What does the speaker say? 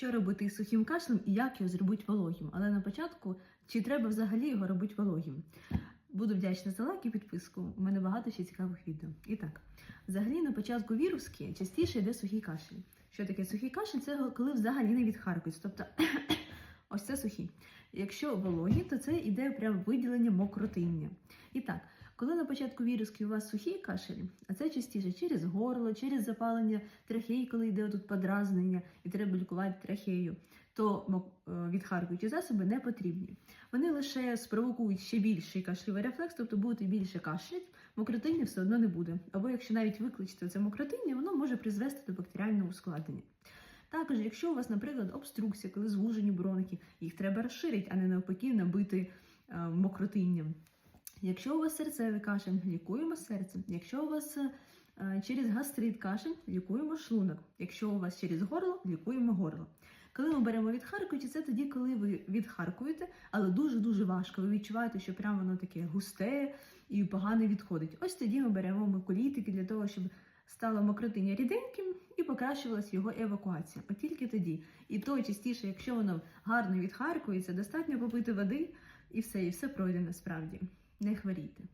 що робити із сухим кашлем і як його зробити вологим. Але на початку, чи треба взагалі його робити вологим? Буду вдячна за лайк і підписку. У мене багато ще цікавих відео. І так, взагалі на початку віруски частіше йде сухий кашель. Що таке сухий кашель? Це коли взагалі не відхаркується. Тобто ось це сухий. Якщо вологі, то це йде прямо виділення мокротиння. І так, коли на початку віруски у вас сухий кашель, а це частіше через горло, через запалення трахеї, коли йде тут подразнення і треба лікувати трахею, то е, відхаркуючі засоби не потрібні. Вони лише спровокують ще більший кашльовий рефлекс, тобто будете більше кашлять, мокротиння все одно не буде. Або якщо навіть викличете це мокротиння, воно може призвести до бактеріального ускладнення. Також, якщо у вас, наприклад, обструкція, коли звужені бронхи, їх треба розширити, а не навпаки набити е, мокротинням. Якщо у вас серцевий кашель, лікуємо серце. Якщо у вас е, через гастрит кашель, лікуємо шлунок. Якщо у вас через горло, лікуємо горло. Коли ми беремо відхаркуючі, це тоді, коли ви відхаркуєте, але дуже-дуже важко. Ви відчуваєте, що прямо воно таке густе і погано відходить. Ось тоді ми беремо миколітики для того, щоб стало мокротиння ріденьким і покращувалась його евакуація. От тільки тоді. І то частіше, якщо воно гарно відхаркується, достатньо попити води, і все, і все пройде насправді. Не хворійте.